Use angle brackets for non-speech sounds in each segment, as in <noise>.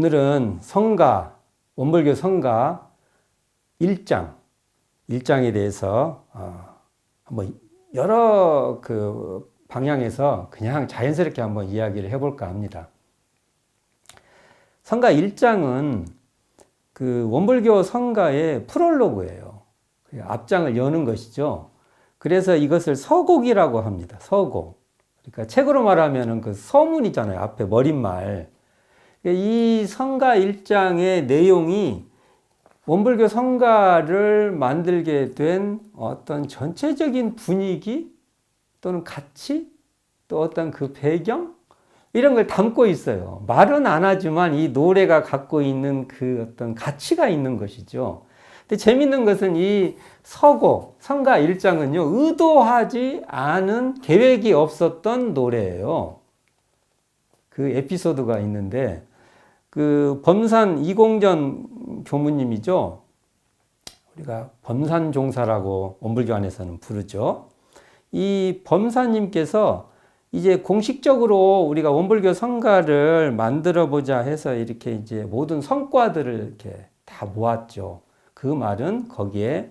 오늘은 성가, 원불교 성가 1장, 1장에 대해서 어, 한번 여러 그 방향에서 그냥 자연스럽게 한번 이야기를 해볼까 합니다. 성가 1장은 그 원불교 성가의 프롤로그예요. 그 앞장을 여는 것이죠. 그래서 이것을 서곡이라고 합니다. 서곡. 그러니까 책으로 말하면은 그 서문이잖아요. 앞에 머릿말. 이 성가 1장의 내용이 원불교 성가를 만들게 된 어떤 전체적인 분위기 또는 가치 또 어떤 그 배경 이런 걸 담고 있어요. 말은 안 하지만 이 노래가 갖고 있는 그 어떤 가치가 있는 것이죠. 근데 재밌는 것은 이 서곡, 성가 1장은요, 의도하지 않은 계획이 없었던 노래예요. 그 에피소드가 있는데, 그 범산 이공전 교무님이죠. 우리가 범산 종사라고 원불교 안에서는 부르죠. 이 범사님께서 이제 공식적으로 우리가 원불교 성가를 만들어 보자 해서 이렇게 이제 모든 성과들을 이렇게 다 모았죠. 그 말은 거기에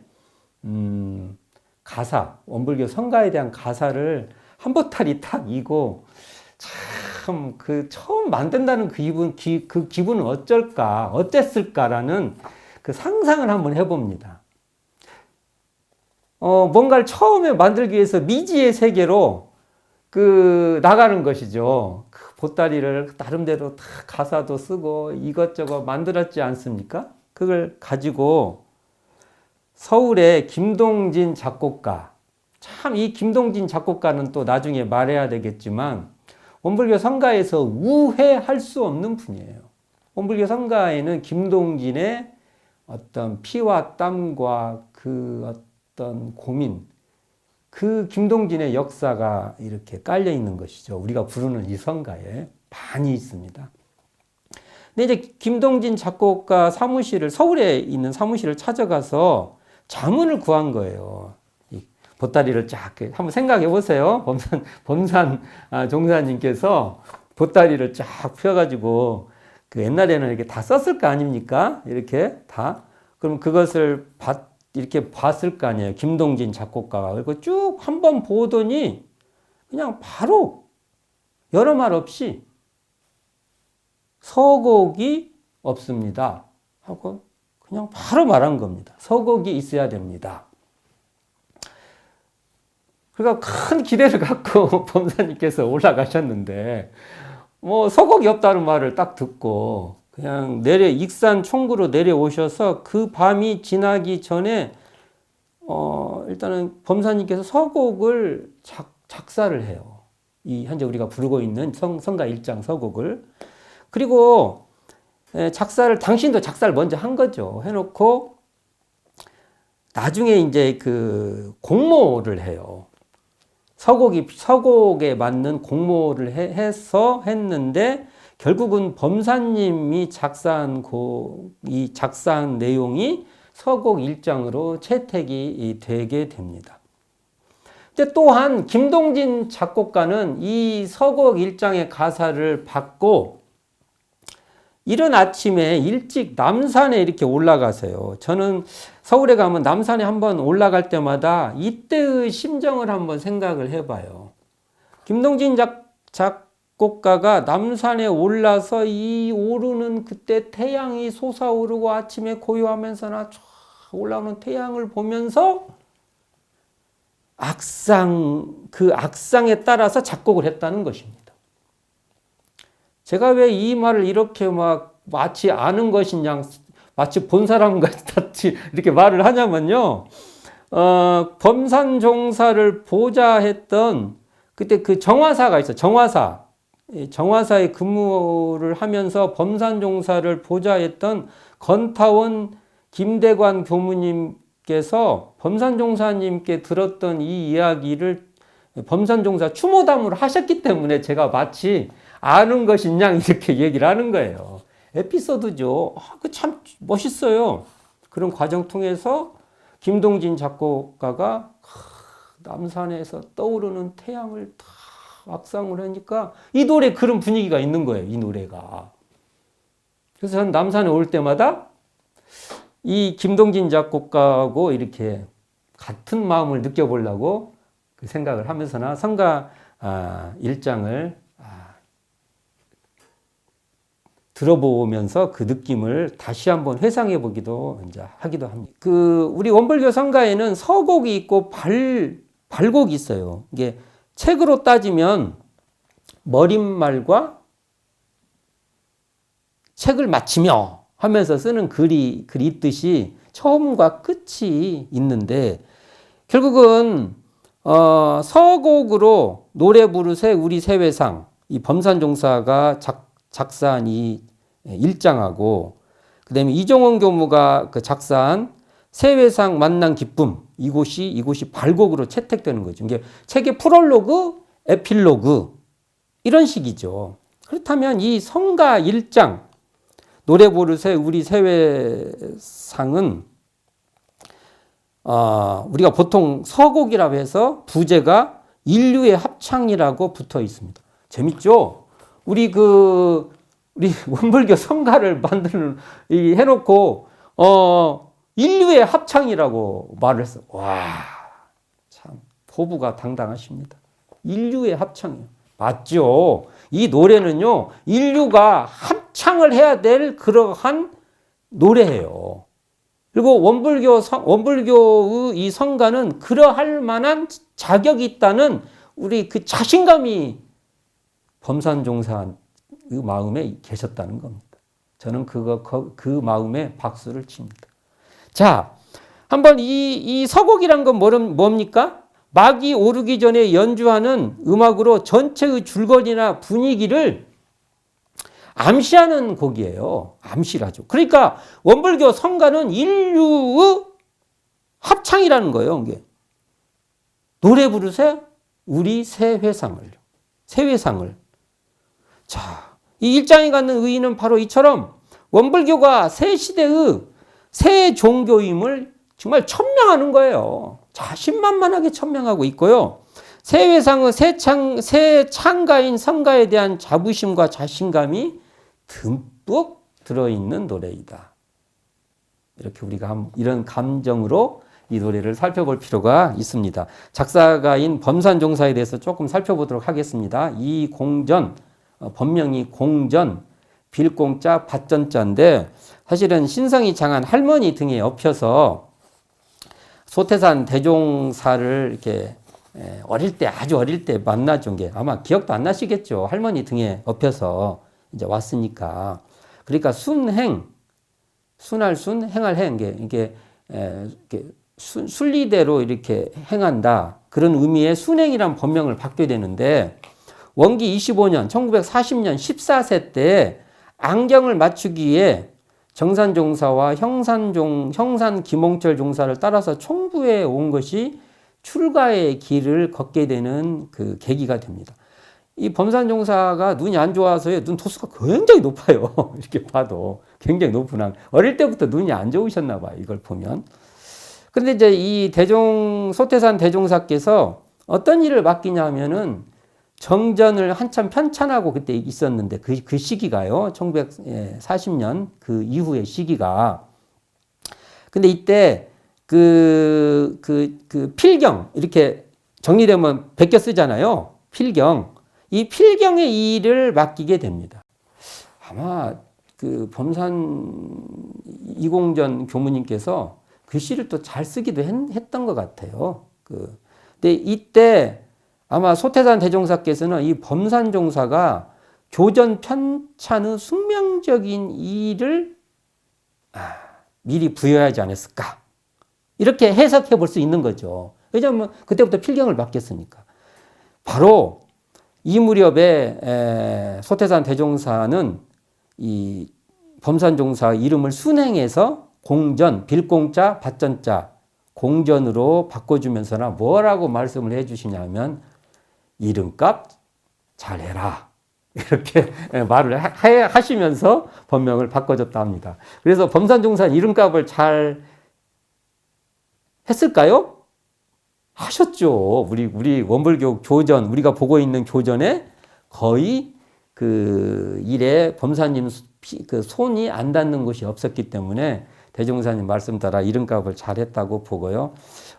음, 가사 원불교 성가에 대한 가사를 한 보따리 탁 이고 참 그 처음 만든다는 그 기분 기, 그 기분은 어쩔까 어땠을까라는 그 상상을 한번 해봅니다. 어, 뭔가를 처음에 만들기 위해서 미지의 세계로 그 나가는 것이죠. 그 보따리를 나름대로 다 가사도 쓰고 이것저것 만들었지 않습니까? 그걸 가지고 서울의 김동진 작곡가 참 이 김동진 작곡가는 또 나중에 말해야 되겠지만 원불교 성가에서 우회할 수 없는 분이에요. 원불교 성가에는 김동진의 어떤 피와 땀과 그 어떤 고민 그 김동진의 역사가 이렇게 깔려 있는 것이죠. 우리가 부르는 이 성가에 많이 있습니다. 근데 이제 김동진 작곡가 사무실을 서울에 있는 사무실을 찾아가서 자문을 구한 거예요. 이 보따리를 쫙 한번 생각해 보세요. 범산 범산 아, 종사님께서 보따리를 쫙 펴가지고 그 옛날에는 이렇게 다 썼을 거 아닙니까? 이렇게 다 그럼 그것을 받 이렇게 봤을 거 아니에요. 김동진 작곡가가. 그리고 쭉 한 번 보더니 그냥 바로 여러 말 없이 서곡이 없습니다. 하고 그냥 바로 말한 겁니다. 서곡이 있어야 됩니다. 그러니까 큰 기대를 갖고 <laughs> 범사님께서 올라가셨는데 뭐 서곡이 없다는 말을 딱 듣고 그냥 내려 익산 총구로 내려오셔서 그 밤이 지나기 전에 어 일단은 범사님께서 서곡을 작, 작사를 해요. 이 현재 우리가 부르고 있는 성, 성가 일장 서곡을 그리고 작사를 당신도 작사를 먼저 한 거죠. 해놓고 나중에 이제 그 공모를 해요. 서곡이 서곡에 맞는 공모를 해, 해서 했는데 결국은 범사님이 작사한 고, 이 작사한 내용이 서곡 일장으로 채택이 되게 됩니다. 또한 김동진 작곡가는 이 서곡 일장의 가사를 받고 이른 아침에 일찍 남산에 이렇게 올라가세요. 저는 서울에 가면 남산에 한번 올라갈 때마다 이때의 심정을 한번 생각을 해봐요. 김동진 작, 작곡가가 남산에 올라서 이 오르는 그때 태양이 솟아오르고 아침에 고요하면서나 쫙 올라오는 태양을 보면서 악상, 그 악상에 따라서 작곡을 했다는 것입니다. 제가 왜 이 말을 이렇게 막 마치 아는 것인 양, 마치 본 사람 같이 <laughs> 이렇게 말을 하냐면요. 어, 범산 종사를 보자 했던 그때 그 정화사가 있어. 정화사. 정화사에 근무를 하면서 범산 종사를 보자 했던 건타원 김대관 교무님께서 범산 종사님께 들었던 이 이야기를 범산 종사 추모담으로 하셨기 때문에 제가 마치 아는 양 이렇게 얘기를 하는 거예요. 에피소드죠. 아, 그 참 멋있어요. 그런 과정 통해서 김동진 작곡가가 남산에서 떠오르는 태양을 다 악상을 하니까 이 노래 그런 분위기가 있는 거예요. 이 노래가. 그래서 전 남산에 올 때마다 이 김동진 작곡가하고 이렇게 같은 마음을 느껴보려고 그 생각을 하면서나 성가 아, 일장을 아, 들어보면서 그 느낌을 다시 한번 회상해 보기도 이제 하기도 합니다. 그 우리 원불교 성가에는 서곡이 있고 발 발곡이 있어요. 이게 책으로 따지면 머릿말과 책을 마치며 하면서 쓰는 글이 글이 있듯이 처음과 끝이 있는데 결국은 어, 서곡으로 노래 부르세 우리 세회상 이 범산종사가 작, 작사한 이 일장하고 그다음에 이종원 교무가 그 작사한 세회상 만난 기쁨 이곳이 이곳이 발곡으로 채택되는 거죠. 이게 책의 프롤로그, 에필로그 이런 식이죠. 그렇다면 이 성가 일장 노래 부르세 우리 세회상은 어, 우리가 보통 서곡이라고 해서 부제가 인류의 합창이라고 붙어 있습니다. 재밌죠? 우리 그 우리 원불교 성가를 만드는 이 해놓고 어 인류의 합창이라고 말을 했어. 와, 참 포부가 당당하십니다. 인류의 합창이요. 맞죠? 이 노래는요, 인류가 합창을 해야 될 그러한 노래예요. 그리고 원불교 성, 원불교의 이 성가는 그러할 만한 자격이 있다는 우리 그 자신감이 범산종사 그 마음에 계셨다는 겁니다. 저는 그거 그, 그 마음에 박수를 칩니다. 자, 한번 이, 이 서곡이란 건 뭡니까? 막이 오르기 전에 연주하는 음악으로 전체의 줄거리나 분위기를 암시하는 곡이에요. 암시라죠. 그러니까 원불교 성가는 인류의 합창이라는 거예요. 이게. 노래 부르세 우리 새 회상을요. 새 회상을. 자, 이 일장이 갖는 의의는 바로 이처럼 원불교가 새 시대의 새 종교임을 정말 천명하는 거예요. 자신만만하게 천명하고 있고요. 새 회상의 새, 창, 새 창가인 성가에 대한 자부심과 자신감이 듬뿍 들어있는 노래이다. 이렇게 우리가 이런 감정으로 이 노래를 살펴볼 필요가 있습니다. 작사가인 범산종사에 대해서 조금 살펴보도록 하겠습니다. 이 공전, 어, 본명이 공전, 빌공자, 밭전자인데 사실은 신성이 장한 할머니 등에 엎혀서 소태산 대종사를 이렇게 어릴 때 아주 어릴 때 만나준 게 아마 기억도 안 나시겠죠. 할머니 등에 엎혀서 이제 왔으니까. 그러니까 순행, 순할 순, 행할 행, 이게, 이게 순리대로 이렇게 행한다. 그런 의미의 순행이란 법명을 받게 되는데, 원기 25년, 1940년 14세 때 안경을 맞추기 위해 정산 종사와 형산 종, 형산 김홍철 종사를 따라서 총부에 온 것이 출가의 길을 걷게 되는 그 계기가 됩니다. 이 범산 종사가 눈이 안 좋아서요. 눈 도수가 굉장히 높아요. <laughs> 이렇게 봐도 굉장히 높은 어릴 때부터 눈이 안 좋으셨나 봐요. 이걸 보면. 근데 이제 이 대종 소태산 대종사께서 어떤 일을 맡기냐 하면은 정전을 한참 편찬하고 그때 있었는데 그, 그 시기가요. 1940년 그 이후의 시기가. 근데 이때 그, 그, 그 필경 이렇게 정리되면 베껴 쓰잖아요. 필경. 이 필경의 일을 맡기게 됩니다. 아마 그 범산 이공전 교무님께서 글씨를 또 잘 쓰기도 했, 던것 같아요. 그, 근데 이때 아마 소태산 대종사께서는 이 범산 종사가 조전 편찬의 숙명적인 일을 아, 미리 부여하지 않았을까. 이렇게 해석해 볼 수 있는 거죠. 왜냐하면 그때부터 필경을 맡겼으니까. 바로 이 무렵에 소태산 대종사는 이 범산 종사 이름을 순행해서 공전, 빌공자, 밭전자, 공전으로 바꿔주면서나 뭐라고 말씀을 해주시냐면 이름값 잘해라. 이렇게 <laughs> 말을 하시면서 법명을 바꿔줬다 합니다. 그래서 범산종산 이름값을 잘 했을까요? 하셨죠. 우리 우리 원불교 교전 우리가 보고 있는 교전에 거의 그 일에 범사님 피- 그 손이 안 닿는 곳이 없었기 때문에 대종사님 말씀 따라 이름값을 잘했다고 보고요.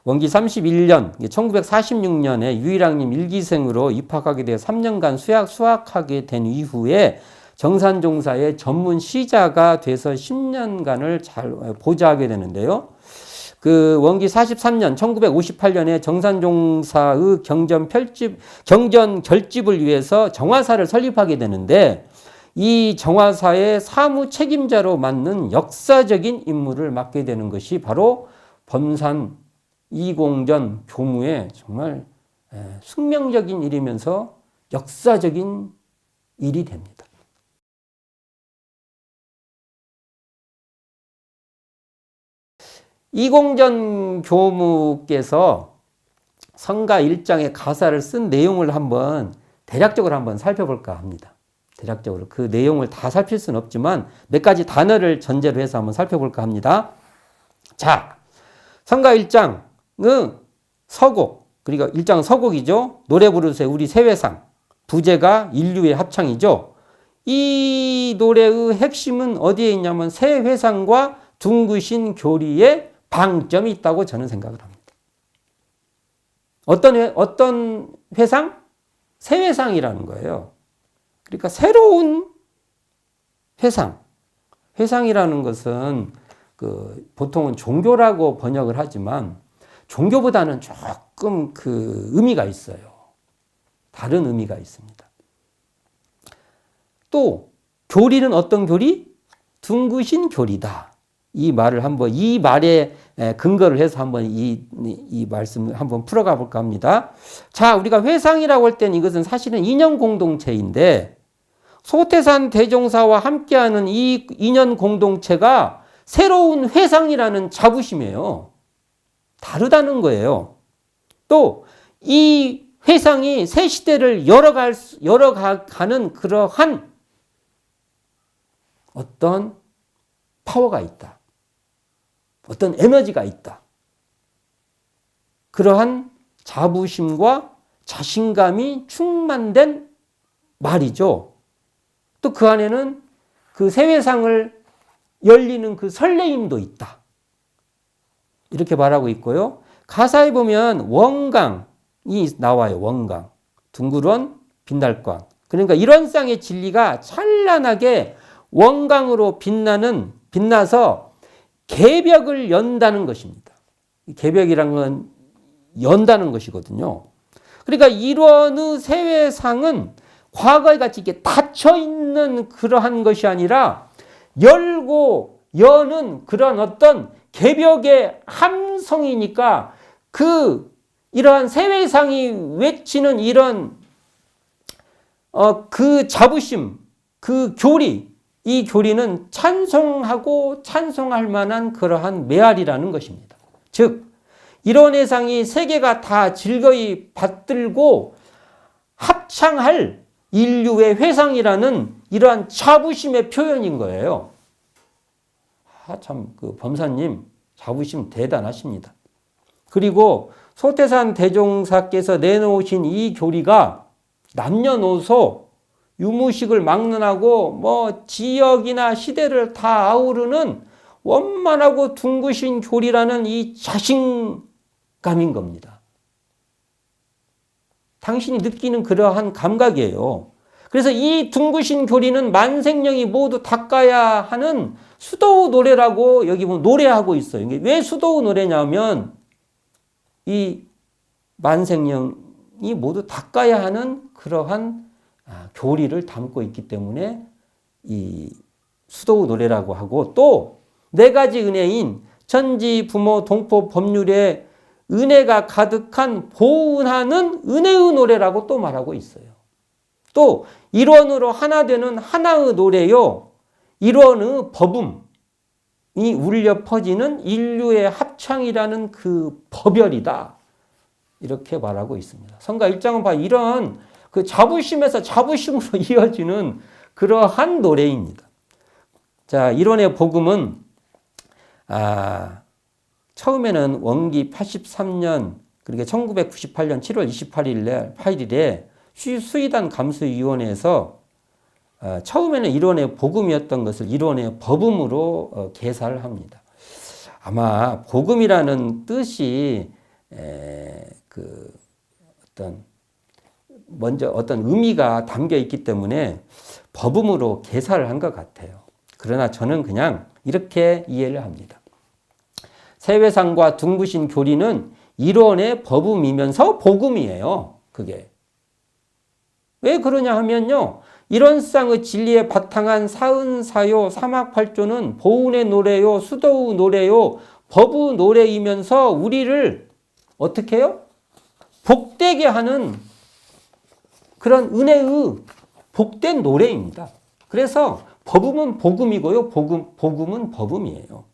원기 31년, 1946년에 유일학님 일기생으로 입학하게 되어 3년간 수학, 수학하게 된 이후에 정산종사의 전문 시자가 돼서 10년간을 잘 보좌하게 되는데요. 그 원기 43년 1958년에 정산종사의 경전 편집 경전 결집을 위해서 정화사를 설립하게 되는데 이 정화사의 사무 책임자로 맡는 역사적인 임무를 맡게 되는 것이 바로 범산 이공전 교무의 정말 에, 숙명적인 일이면서 역사적인 일이 됩니다. 이공전 교무께서 성가 일장의 가사를 쓴 내용을 한번 대략적으로 한번 살펴볼까 합니다. 대략적으로 그 내용을 다 살필 수는 없지만 몇 가지 단어를 전제로 해서 한번 살펴볼까 합니다. 자, 성가 일장은 서곡, 그리고 일장 서곡이죠. 노래 부르세요. 우리 세회상. 부제가 인류의 합창이죠. 이 노래의 핵심은 어디에 있냐면 세회상과 둥그신 교리에 방점이 있다고 저는 생각을 합니다. 어떤 회, 어떤 회상? 세회상이라는 거예요. 그러니까 새로운 회상. 회상이라는 것은 그 보통은 종교라고 번역을 하지만 종교보다는 조금 그 의미가 있어요. 다른 의미가 있습니다. 또 교리는 어떤 교리? 둥그신 교리다. 이 말을 한번 이 말에 근거를 해서 한번 이, 이 말씀을 한번 풀어가 볼까 합니다. 자, 우리가 회상이라고 할 때는 이것은 사실은 인연 공동체인데 소태산 대종사와 함께하는 이 인연 공동체가 새로운 회상이라는 자부심이에요. 다르다는 거예요. 또 이 회상이 새 시대를 열어갈 열어가는 그러한 어떤 파워가 있다. 어떤 에너지가 있다. 그러한 자부심과 자신감이 충만된 말이죠. 또 그 안에는 그 세회상을 열리는 그 설레임도 있다. 이렇게 말하고 있고요. 가사에 보면 원강이 나와요. 원강. 둥그런 빛날광. 그러니까 이런 쌍의 진리가 찬란하게 원강으로 빛나는 빛나서 개벽을 연다는 것입니다. 개벽이란 건 연다는 것이거든요. 그러니까 이런의 세회상은 과거에 같이 이렇게 닫혀 있는 그러한 것이 아니라 열고 여는 그런 어떤 개벽의 함성이니까 그 이러한 세회상이 외치는 이런 어, 그 자부심, 그 교리, 이 교리는 찬송하고 찬송할 만한 그러한 메아리라는 것입니다. 즉, 이런 회상이 세계가 다 즐거이 받들고 합창할 인류의 회상이라는 이러한 자부심의 표현인 거예요. 아, 참, 그 범사님, 자부심 대단하십니다. 그리고 소태산 대종사께서 내놓으신 이 교리가 남녀노소 유무식을 막론하고 뭐 지역이나 시대를 다 아우르는 원만하고 둥그신 교리라는 이 자신감인 겁니다. 당신이 느끼는 그러한 감각이에요. 그래서 이 둥그신 교리는 만생령이 모두 닦아야 하는 수도우 노래라고 여기 보면 노래하고 있어요. 왜 수도우 노래냐면 이 만생령이 모두 닦아야 하는 그러한 아, 교리를 담고 있기 때문에 이 수도우 노래라고 하고 또 네 가지 은혜인 천지 부모 동포 법률에 은혜가 가득한 보은하는 은혜의 노래라고 또 말하고 있어요. 또 일원으로 하나 되는 하나의 노래요. 일원의 법음이 울려 퍼지는 인류의 합창이라는 그 법열이다. 이렇게 말하고 있습니다. 성가 일장은 봐 이런 그 자부심에서 자부심으로 <laughs> 이어지는 그러한 노래입니다. 자, 이론의 복음은 아, 처음에는 원기 83년 그러니까 1998년 7월 28일 날 8일에 수의단 감수위원회에서 어, 처음에는 이론의 복음이었던 것을 이론의 법음으로 어, 개사를 합니다. 아마 복음이라는 뜻이 에, 그 어떤 먼저 어떤 의미가 담겨 있기 때문에 법음으로 개사를 한 것 같아요. 그러나 저는 그냥 이렇게 이해를 합니다. 세회상과 둥부신 교리는 이론의 법음이면서 복음이에요. 그게. 왜 그러냐 하면요. 이론상의 진리에 바탕한 사은사요 사막팔조는 보은의 노래요 수도의 노래요 법의 노래이면서 우리를 어떻게 해요? 복되게 하는 그런 은혜의 복된 노래입니다. 그래서 법음은 복음이고요. 복음, 복음은 법음이에요.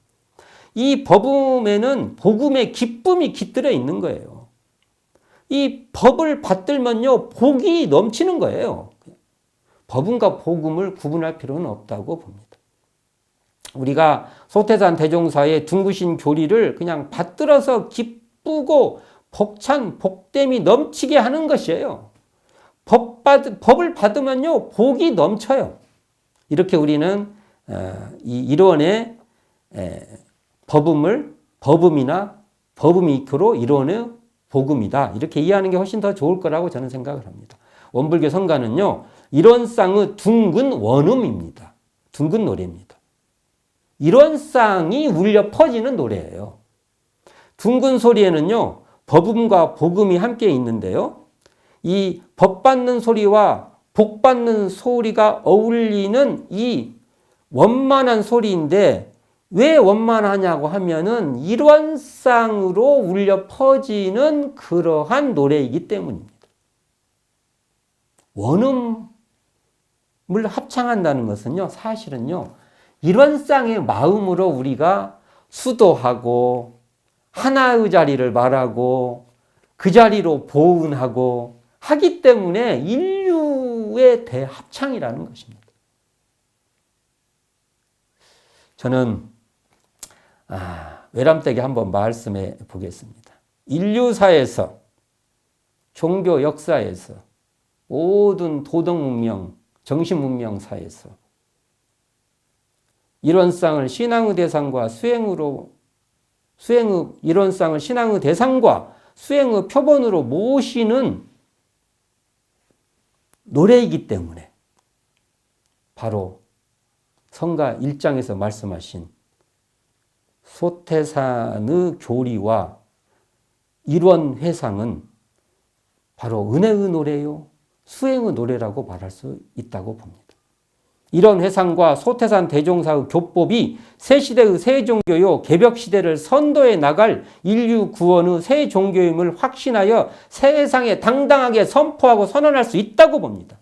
이 법음에는 복음의 기쁨이 깃들어 있는 거예요. 이 법을 받들면요, 복이 넘치는 거예요. 법음과 복음을 구분할 필요는 없다고 봅니다. 우리가 소태산 대종사의 둥구신 교리를 그냥 받들어서 기쁘고 복찬 복됨이 넘치게 하는 것이에요. 법 받, 법을 받으면요, 복이 넘쳐요. 이렇게 우리는 어, 이 일원의 법음을 법음이나 법음이교로 일원의 복음이다. 이렇게 이해하는 게 훨씬 더 좋을 거라고 저는 생각을 합니다. 원불교 성가는요, 일원상의 둥근 원음입니다. 둥근 노래입니다. 일원상이 울려 퍼지는 노래예요. 둥근 소리에는요, 법음과 복음이 함께 있는데요. 이 법 받는 소리와 복 받는 소리가 어울리는 이 원만한 소리인데 왜 원만하냐고 하면은 일원상으로 울려 퍼지는 그러한 노래이기 때문입니다. 원음을 합창한다는 것은요, 사실은요, 일원상의 마음으로 우리가 수도하고 하나의 자리를 말하고 그 자리로 보은하고 하기 때문에 인류의 대합창이라는 것입니다. 저는 아, 외람되게 한번 말씀해 보겠습니다. 인류사에서 종교 역사에서 모든 도덕 문명, 정신 문명 사에서 이론상을 신앙의 대상과 수행으로 수행의 이론상을 신앙의 대상과 수행의 표본으로 모시는 노래이기 때문에 바로 성가 1장에서 말씀하신 소태산의 교리와 일원 회상은 바로 은혜의 노래요, 수행의 노래라고 말할 수 있다고 봅니다. 이런 회상과 소태산 대종사의 교법이 새 시대의 새 종교요 개벽 시대를 선도해 나갈 인류 구원의 새 종교임을 확신하여 세상에 당당하게 선포하고 선언할 수 있다고 봅니다.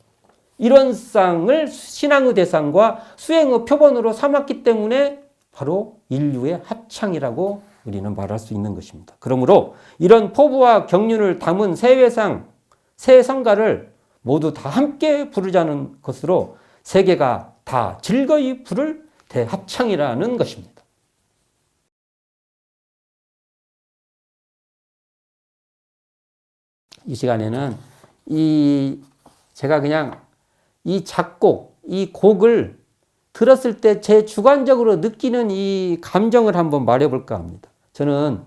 이런 쌍을 신앙의 대상과 수행의 표본으로 삼았기 때문에 바로 인류의 합창이라고 우리는 말할 수 있는 것입니다. 그러므로 이런 포부와 경륜을 담은 새 회상, 새 성가를 모두 다 함께 부르자는 것으로 세계가 다 즐거이 부를 대합창이라는 것입니다. 이 시간에는 이 제가 그냥 이 작곡, 이 곡을 들었을 때 제 주관적으로 느끼는 이 감정을 한번 말해볼까 합니다. 저는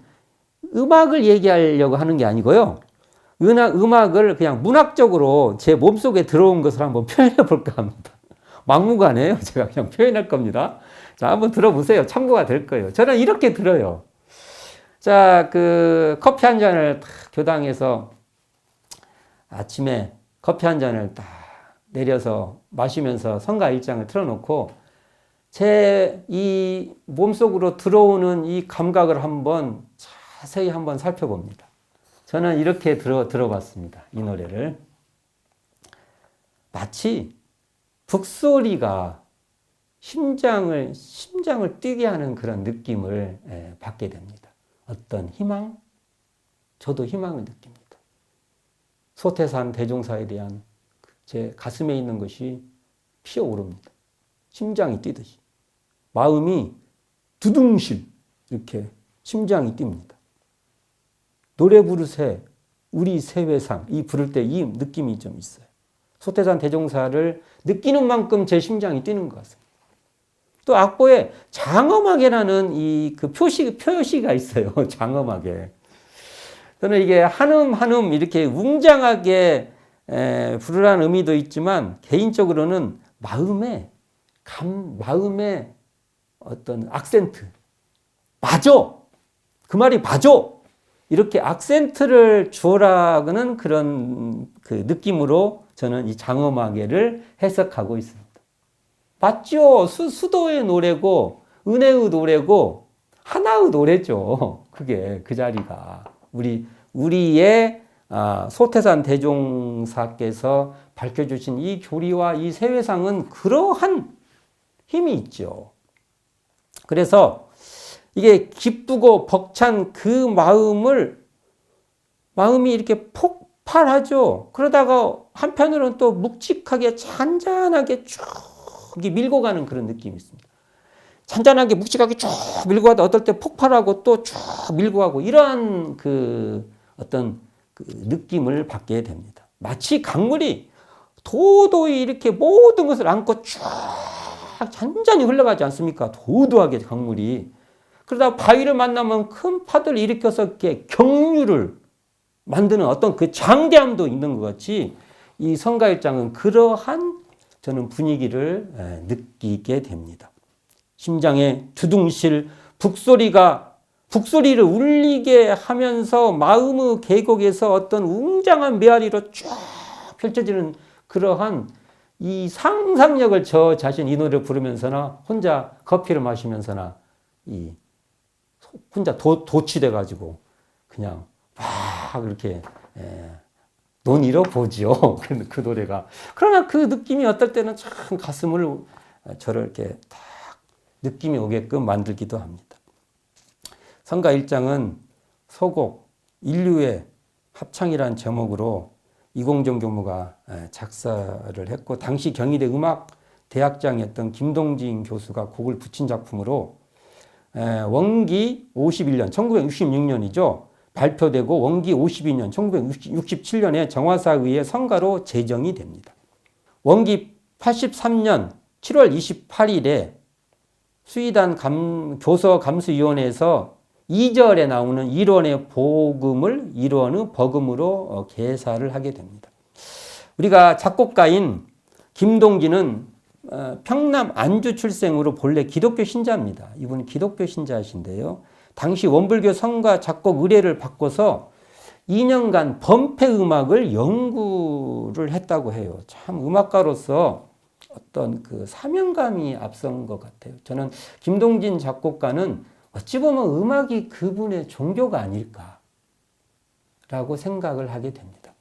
음악을 얘기하려고 하는 게 아니고요. 음악을 그냥 문학적으로 제 몸속에 들어온 것을 한번 <laughs> 표현해 볼까 합니다. 막무가내요. 제가 그냥 표현할 겁니다. 자, 한번 들어보세요. 참고가 될 거예요. 저는 이렇게 들어요. 자, 그 커피 한 잔을 교당에서 아침에 커피 한 잔을 딱 내려서 마시면서 성가 일장을 틀어놓고 제 이 몸속으로 들어오는 이 감각을 한번 자세히 한번 살펴봅니다. 저는 이렇게 들어, 들어봤습니다. 이 노래를. 마치 북소리가 심장을, 심장을 뛰게 하는 그런 느낌을 예, 받게 됩니다. 어떤 희망? 저도 희망을 느낍니다. 소태산 대종사에 대한 제 가슴에 있는 것이 피어오릅니다. 심장이 뛰듯이. 마음이 두둥실, 이렇게 심장이 뜁니다. 노래 부르세, 우리 세회상, 이 부를 때 이 느낌이 좀 있어요. 소태산 대종사를 느끼는 만큼 제 심장이 뛰는 것 같습니다. 또 악보에 장엄하게라는 이 그 표시 표시가 있어요. <laughs> 장엄하게. 저는 이게 한음 한음 이렇게 웅장하게 에, 부르라는 의미도 있지만 개인적으로는 마음에 감 마음에 어떤 악센트 맞아 그 말이 맞아 이렇게 악센트를 주어라는 그런 그 느낌으로 저는 이 장엄하게를 해석하고 있습니다. 맞죠? 수, 수도의 노래고 은혜의 노래고 하나의 노래죠. <laughs> 그게 그 자리가 우리 우리의 아, 소태산 대종사께서 밝혀주신 이 교리와 이 세회상은 그러한 힘이 있죠. 그래서 이게 기쁘고 벅찬 그 마음을 마음이 이렇게 폭발하죠. 그러다가 한편으로는 또 묵직하게 잔잔하게 쭉 밀고 가는 그런 느낌이 있습니다. 잔잔하게 묵직하게 쭉 밀고 가다 어떨 때 폭발하고 또 쭉 밀고 가고 이러한 그 어떤 그 느낌을 받게 됩니다. 마치 강물이 도도히 이렇게 모든 것을 안고 쭉 잔잔히 흘러가지 않습니까? 도도하게 강물이. 그러다 바위를 만나면 큰 파도를 일으켜서 이렇게 경류를 만드는 어떤 그 장대함도 있는 것 같이 이 성가일장은 그러한 저는 분위기를 느끼게 됩니다. 심장에 두둥실 북소리가 북소리를 울리게 하면서 마음의 계곡에서 어떤 웅장한 메아리로 쫙 펼쳐지는 그러한 이 상상력을 저 자신 이 노래를 부르면서나 혼자 커피를 마시면서나 이 혼자 도, 도취돼 가지고 그냥 막 이렇게 에, 논의로 보지요. <laughs> 그, 그 노래가. 그러나 그 느낌이 어떨 때는 참 가슴을 저를 이렇게 딱 느낌이 오게끔 만들기도 합니다. 성가 1장은 소곡 인류의 합창이란 제목으로 이공정 교무가 작사를 했고 당시 경희대 음악 대학장이었던 김동진 교수가 곡을 붙인 작품으로 원기 51년 1966년이죠. 발표되고 원기 52년 1967년에 정화사에 의해 성가로 제정이 됩니다. 원기 83년 7월 28일에 수의단 감, 교서 감수위원회에서 2절에 나오는 1원의 보금을 1원의 버금으로 어, 계사를 하게 됩니다. 우리가 작곡가인 김동진은 어, 평남 안주 출생으로 본래 기독교 신자입니다. 이분은 기독교 신자이신데요. 당시 원불교 성가 작곡 의뢰를 바꿔서 2년간 범패 음악을 연구를 했다고 해요. 참 음악가로서 어떤 그 사명감이 앞선 것 같아요. 저는 김동진 작곡가는 어찌 보면 음악이 그분의 종교가 아닐까라고 생각을 하게 됩니다.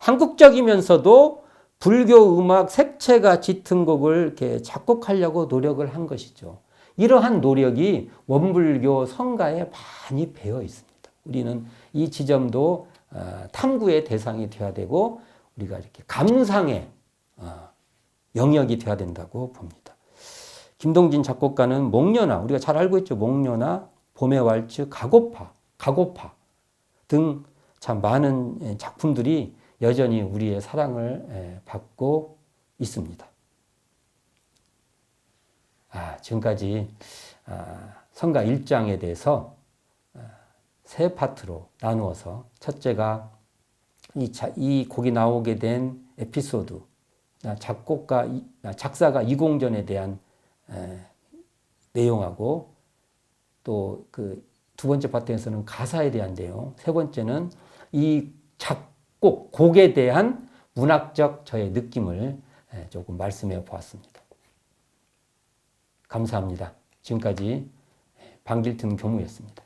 한국적이면서도 불교 음악 색채가 짙은 곡을 이렇게 작곡하려고 노력을 한 것이죠. 이러한 노력이 원불교 성가에 많이 배어 있습니다. 우리는 이 지점도 어, 탐구의 대상이 되어야 되고 우리가 이렇게 감상의 어, 영역이 되어야 된다고 봅니다. 김동진 작곡가는 목련화, 우리가 잘 알고 있죠. 목련화, 봄의 왈츠, 가고파, 가고파 등 참 많은 작품들이 여전히 우리의 사랑을 받고 있습니다. 아, 지금까지 아, 성가 1장에 대해서 아, 세 파트로 나누어서 첫째가 이, 자, 이 곡이 나오게 된 에피소드, 작곡가, 작사가 이공전에 대한 에, 내용하고 또 그 두 번째 파트에서는 가사에 대한 내용, 세 번째는 이 작곡, 곡에 대한 문학적 저의 느낌을 에, 조금 말씀해 보았습니다. 감사합니다. 지금까지 방길튼 교무였습니다.